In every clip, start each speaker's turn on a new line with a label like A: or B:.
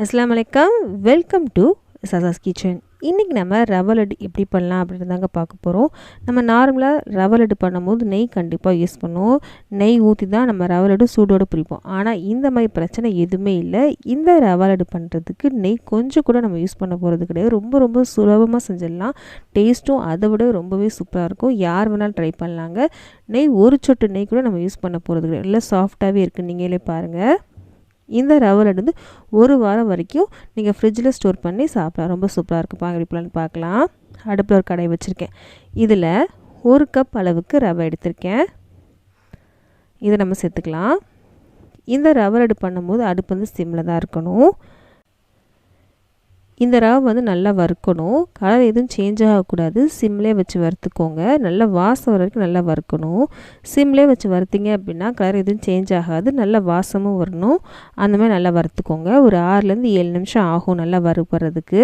A: அஸ்லாம் வலைக்கம் welcome to சசாஸ் kitchen இன்றைக்கி நம்ம ரவை லட்டு எப்படி பண்ணலாம் அப்படின்னு தாங்க பார்க்க போகிறோம் நம்ம நார்மலாக ரவை லட்டு பண்ணும்போது நெய் கண்டிப்பாக யூஸ் பண்ணுவோம். நெய் ஊற்றி தான் நம்ம ரவை லட்டு சூடோடு பிடிப்போம் ஆனால் இந்த மாதிரி பிரச்சனை எதுவுமே இல்லை. இந்த ரவை லட்டு பண்ணுறதுக்கு நெய் கொஞ்சம் கூட நம்ம யூஸ் பண்ண போகிறது கிடையாது. ரொம்ப ரொம்ப சுலபமாக செஞ்சிடலாம். டேஸ்ட்டும் அதை விட ரொம்பவே சூப்பராக இருக்கும். யார் வேணாலும் ட்ரை பண்ணலாங்க. நெய் ஒரு சொட்டு நெய் கூட நம்ம யூஸ் பண்ண போகிறது கிடையாது. இல்லை சாஃப்டாகவே இருக்குது நீங்களே பாருங்கள் இந்த ரவை லட்டு வந்து ஒரு வாரம் வரைக்கும் நீங்கள் ஃப்ரிட்ஜில் ஸ்டோர் பண்ணி சாப்பிடலாம். ரொம்ப சூப்பராக இருக்கும் பாங்க பார்க்கலாம். அடுப்பில் ஒரு கடை வச்சுருக்கேன். இதில் ஒரு கப் அளவுக்கு ரவை எடுத்திருக்கேன். இதை நம்ம சேர்த்துக்கலாம். இந்த ரவை லட்டு பண்ணும்போது அடுப்பு வந்து சிம்மில் தான் இருக்கணும். இந்த ரவை வந்து நல்லா வறுக்கணும். கலர் எதுவும் சேஞ்ச் ஆகக்கூடாது. சிம்லேயே வச்சு வறுத்துக்கோங்க. நல்லா வாசம் வரைக்கும் நல்லா வறுக்கணும். சிம்லேயே வச்சு வறுத்திங்க அப்படின்னா கலர் எதுவும் சேஞ்ச் ஆகாது. நல்லா வாசமும் வரணும். அந்த மாதிரி நல்லா வறுத்துக்கோங்க. ஒரு ஆறுலேருந்து ஏழு நிமிஷம் ஆகும் நல்லா வறுப்படுறதுக்கு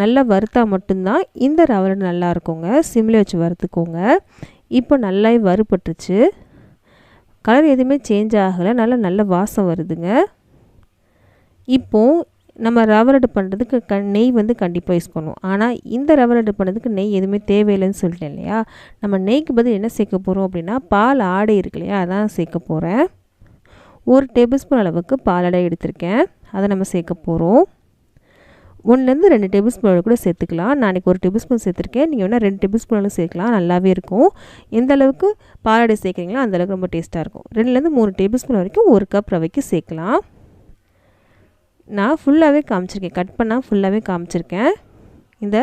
A: நல்லா வறுத்தா மட்டும்தான் இந்த ரவை நல்லா இருக்குங்க. சிம்லேயே வச்சு வறுத்துக்கோங்க. இப்போ நல்லா வறுபட்டுருச்சு. கலர் எதுவுமே சேஞ்ச் ஆகலை. நல்லா நல்ல வாசம் வருதுங்க. இப்போது நம்ம ரவை லட்டு பண்ணுறதுக்கு க நெய் வந்து கண்டிப்பாக யூஸ் பண்ணுவோம் ஆனால் இந்த ரவை லட்டு பண்ணுறதுக்கு நெய் எதுவுமே தேவையில்லைன்னு சொல்லிட்டேன் இல்லையா? நம்ம நெய்க்கு பதில் என்ன சேர்க்க போகிறோம் அப்படின்னா பால் ஆடை இருக்கு இல்லையா? அதான் சேர்க்க போகிறேன் ஒரு டேபிள் ஸ்பூன் அளவுக்கு பால் ஆடை எடுத்திருக்கேன். அதை நம்ம சேர்க்க போகிறோம் ஒன்றுலேருந்து ரெண்டு டேபிள் ஸ்பூன் கூட சேர்த்துக்கலாம். நான் ஒரு டேபிள் ஸ்பூன் சேர்த்துருக்கேன். நீங்கள் வேணால் ரெண்டு டேபிள் ஸ்பூன் சேர்க்கலாம். நல்லாவே இருக்கும். எந்த அளவுக்கு பாலாடை சேர்க்குறீங்களோ அந்தளவுக்கு ரொம்ப டேஸ்ட்டாக இருக்கும். ரெண்டுலேருந்து மூணு டேபிள் ஸ்பூன் வரைக்கும் ஒரு கப் ரவைக்கு சேர்க்கலாம். நான் ஃபுல்லாகவே காமிச்சிருக்கேன். கட் பண்ணால் ஃபுல்லாகவே காமிச்சிருக்கேன். இந்த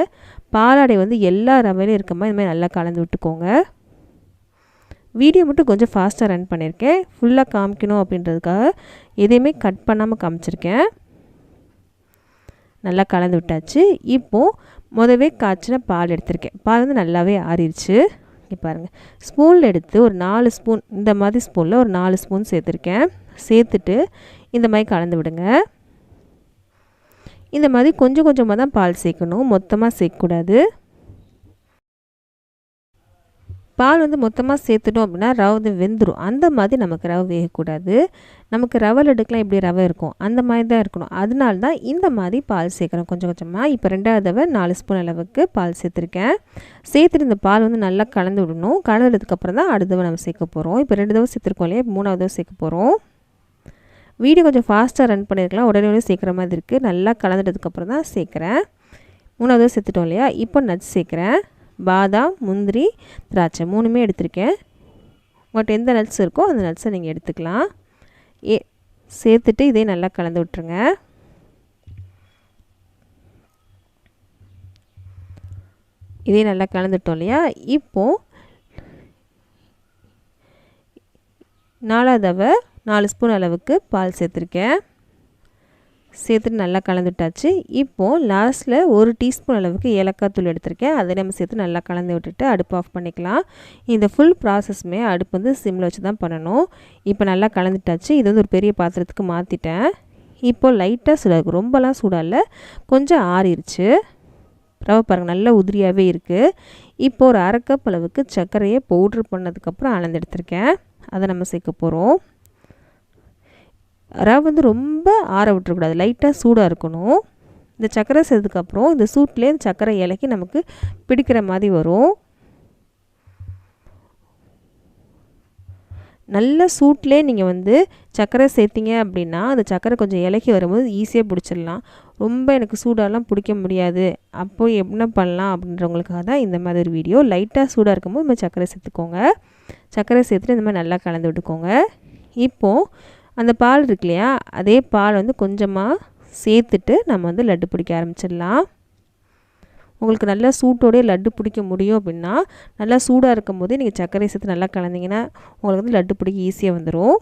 A: பாலாடை வந்து எல்லா ரவையிலும் இருக்க மாதிரி இந்த மாதிரி நல்லா கலந்து விட்டுக்கோங்க. வீடியோ மட்டும் கொஞ்சம் ஃபாஸ்ட்டாக ரன் பண்ணியிருக்கேன் ஃபுல்லாக காமிக்கணும் அப்படின்றதுக்காக எதையுமே கட் பண்ணாமல் காமிச்சிருக்கேன். நல்லா கலந்து விட்டாச்சு. இப்போது முதவே காய்ச்சின பால் எடுத்திருக்கேன். பால் வந்து நல்லாவே ஆறிடுச்சு இங்கே பாருங்கள் ஸ்பூனில் எடுத்து ஒரு நாலு ஸ்பூன் இந்த மாதிரி ஸ்பூனில் ஒரு நாலு ஸ்பூன் சேர்த்துருக்கேன். சேர்த்துட்டு இந்த மாதிரி கலந்து விடுங்க. இந்த மாதிரி கொஞ்சம் கொஞ்சமாக தான் பால் சேர்க்கணும். மொத்தமாக சேர்க்கக்கூடாது. பால் வந்து மொத்தமாக சேர்த்துட்டோம் அப்படின்னா ரவை வந்து வெந்துடும் அந்த மாதிரி நமக்கு ரவை வேகக்கூடாது. நமக்கு ரவை எடுக்கலாம் எப்படி ரவை இருக்கும்? அந்த மாதிரி தான் இருக்கணும். அதனால தான் இந்த மாதிரி பால் சேர்க்குறோம் கொஞ்சம் கொஞ்சமாக இப்போ ரெண்டாவது தடவை நாலு ஸ்பூன் அளவுக்கு பால் சேர்த்துருக்கேன். சேர்த்துட்டு இந்த பால் வந்து நல்லா கலந்து விடணும். கலந்துடுறதுக்கப்புறம் தான் அடுத்த தடவை நம்ம சேர்க்க போகிறோம் இப்போ ரெண்டு தடவை சேர்த்துருக்கோம் இல்லையா? மூணாவது தடவை சேர்க்க போகிறோம் வீடியோ கொஞ்சம் ஃபாஸ்ட்டாக ரன் பண்ணியிருக்கலாம் உடனே உடனே சேர்க்குற மாதிரி இருக்குது நல்லா கலந்துட்டதுக்கப்புறம் தான் சேர்க்குறேன். மூணாவது சேர்த்துட்டோம் இல்லையா? இப்போ நட்ஸ் சேர்க்குறேன். பாதாம் முந்திரி திராட்சை மூணுமே எடுத்திருக்கேன். உங்கள்கிட்ட எந்த நட்ஸ் இருக்கோ அந்த நட்ஸை நீங்கள் எடுத்துக்கலாம். ஏ சேர்த்துட்டு இதே நல்லா கலந்து விட்ருங்க இதே நல்லா கலந்துட்டோம் இல்லையா? இப்போது நாலாவது நாலு ஸ்பூன் அளவுக்கு பால் சேர்த்துருக்கேன். சேர்த்துட்டு நல்லா கலந்துட்டாச்சு. இப்போது லாஸ்ட்டில் ஒரு டீஸ்பூன் அளவுக்கு ஏலக்காய் தூள் எடுத்திருக்கேன். அதை நம்ம சேர்த்து நல்லா கலந்து விட்டுட்டு அடுப்பு ஆஃப் பண்ணிக்கலாம். இந்த ஃபுல் ப்ராசஸ்மே அடுப்பு வந்து சிம்மில் வச்சு தான் பண்ணணும். இப்போ நல்லா கலந்துட்டாச்சு. இது வந்து ஒரு பெரிய பாத்திரத்துக்கு மாற்றிட்டேன் இப்போது லைட்டாக சூடாக ரொம்பலாம் சூடாகல. கொஞ்சம் ஆறிடுச்சு ரவை பாருங்கள் நல்லா உதிரியாகவே இருக்குது இப்போ ஒரு அரை கப் அளவுக்கு சர்க்கரையை பவுட்ரு பண்ணதுக்கப்புறம் அளந்து எடுத்திருக்கேன். அதை நம்ம சேர்க்க போகிறோம் ரவை வந்து ரொம்ப ஆற விட்டுறக்கூடாது. லைட்டாக சூடாக இருக்கணும். இந்த சர்க்கரை சேர்த்ததுக்கப்புறம் இந்த சூட்லேயே இந்த சக்கரை இலக்கி நமக்கு பிடிக்கிற மாதிரி வரும். நல்ல சூட்லேயே நீங்கள் வந்து சர்க்கரை சேர்த்திங்க அப்படின்னா அந்த சக்கரை கொஞ்சம் இலக்கி வரும்போது ஈஸியாக பிடிச்சிடலாம். ரொம்ப எனக்கு சூடாலாம் பிடிக்க முடியாது. அப்போ என்ன பண்ணலாம் அப்படின்றவங்களுக்காக தான் இந்த மாதிரி ஒரு வீடியோ. லைட்டாக சூடாக இருக்கும்போது இந்த சர்க்கரை சேர்த்துக்கோங்க. சர்க்கரை சேர்த்துட்டு இந்த மாதிரி நல்லா கலந்து விட்டுக்கோங்க. இப்போது அந்த பால் இருக்கு இல்லையா அதே பால் வந்து கொஞ்சமாக சேர்த்துட்டு நம்ம வந்து லட்டு பிடிக்க ஆரம்பிச்சிடலாம். உங்களுக்கு நல்லா சூட்டோடய லட்டு பிடிக்க முடியும் அப்படின்னா நல்லா சூடாக இருக்கும் போதே நீங்கள் சர்க்கரை சேர்த்து நல்லா கலந்தீங்கன்னா உங்களுக்கு வந்து லட்டு பிடிக்க ஈஸியாக வந்துடும்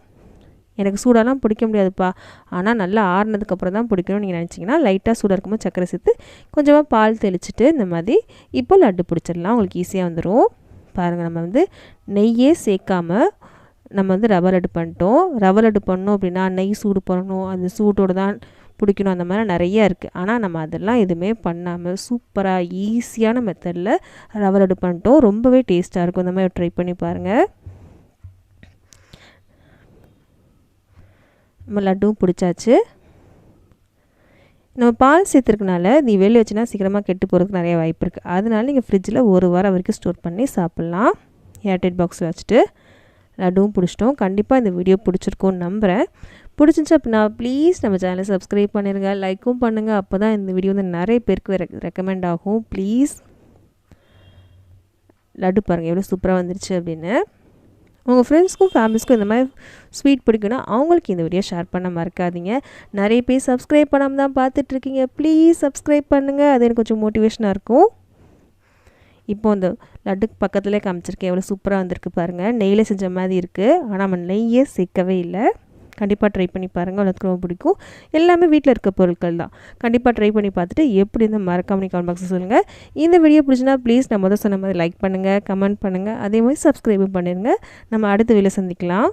A: எனக்கு சூடாலாம் பிடிக்க முடியாதுப்பா. ஆனால் நல்லா ஆறுனதுக்கப்புறம் தான் பிடிக்கணும்னு நீங்கள் நினச்சிங்கன்னா லைட்டாக சூடாக இருக்கும்போது சர்க்கரை சேர்த்து கொஞ்சமாக பால் தெளிச்சுட்டு இந்த மாதிரி இப்போ லட்டு பிடிச்சிடலாம். உங்களுக்கு ஈஸியாக வந்துடும் பாருங்கள் நம்ம வந்து நெய்யே சேர்க்காமல் நம்ம வந்து ரவை லட்டு பண்ணிட்டோம். ரவை லட்டு பண்ணோம் அப்படின்னா நெய் சூடு பண்ணணும். அந்த சூட்டோடு தான் பிடிக்கணும். அந்த மாதிரி நிறையா இருக்குது ஆனால் நம்ம அதெல்லாம் எதுவுமே பண்ணாமல் சூப்பராக ஈஸியான மெத்தடில் ரவை லட்டு பண்ணிட்டோம். ரொம்பவே டேஸ்ட்டாக இருக்கும். இந்த மாதிரி ட்ரை பண்ணி பாருங்கள் நம்ம லட்டும் பிடிச்சாச்சு. நம்ம பால் சேர்த்துருக்கனால நீ வெளியே வச்சுனா சீக்கிரமாக கெட்டு போகிறதுக்கு நிறைய வாய்ப்பு இருக்குது அதனால நீங்கள் ஃப்ரிட்ஜில் ஒரு வாரம் வரைக்கும் ஸ்டோர் பண்ணி சாப்பிட்லாம். ஏர்டைட் பாக்ஸில் வச்சுட்டு. லட்டும் பிடிச்சிட்டோம். கண்டிப்பாக இந்த வீடியோ பிடிச்சிருக்கோன்னு நம்புகிறேன் பிடிச்சிருந்துச்சு அப்படின்னா ப்ளீஸ் நம்ம சேனலை சப்ஸ்கிரைப் பண்ணிடுங்க லைக்கும் பண்ணுங்கள் அப்போ தான் இந்த வீடியோ வந்து நிறைய பேருக்கு ரெக் ரெக்கமெண்ட் ஆகும். ப்ளீஸ் லட்டு பாருங்கள் எவ்வளோ சூப்பராக வந்துருச்சு அப்படின்னு. உங்கள் ஃப்ரெண்ட்ஸ்க்கும் ஃபேமிலிஸ்க்கும் இந்த மாதிரி ஸ்வீட் பிடிக்குன்னா அவங்களுக்கு இந்த வீடியோ ஷேர் பண்ண மறக்காதீங்க. நிறைய பேர் சப்ஸ்கிரைப் பண்ணாமல் தான் பார்த்துட்ருக்கீங்க ப்ளீஸ் சப்ஸ்கிரைப் பண்ணுங்கள் அது எனக்கு கொஞ்சம் மோட்டிவேஷனாக இருக்கும். இப்போ இந்த லட்டுக்கு பக்கத்துலேயே காமிச்சிருக்கேன். எவ்வளோ சூப்பராக வந்திருக்கு பாருங்கள் நெய்யில் செஞ்ச மாதிரி இருக்குது ஆனால் நம்ம நெய்யே சேர்க்கவே இல்லை. கண்டிப்பாக ட்ரை பண்ணி பாருங்கள் உங்களுக்கு ரொம்ப பிடிக்கும். எல்லாமே வீட்டில் இருக்க பொருட்கள் தான். கண்டிப்பாக ட்ரை பண்ணி பார்த்துட்டு எப்படி இந்த மறக்காம கமெண்ட் பாக்ஸில் சொல்லுங்கள் இந்த வீடியோ பிடிச்சினா ப்ளீஸ் நம்ம தான் சொன்ன மாதிரி லைக் பண்ணுங்கள் கமெண்ட் பண்ணுங்கள் அதே மாதிரி சப்ஸ்கிரைபும் பண்ணிடுங்க நம்ம அடுத்த வீடியோ சந்திக்கலாம்.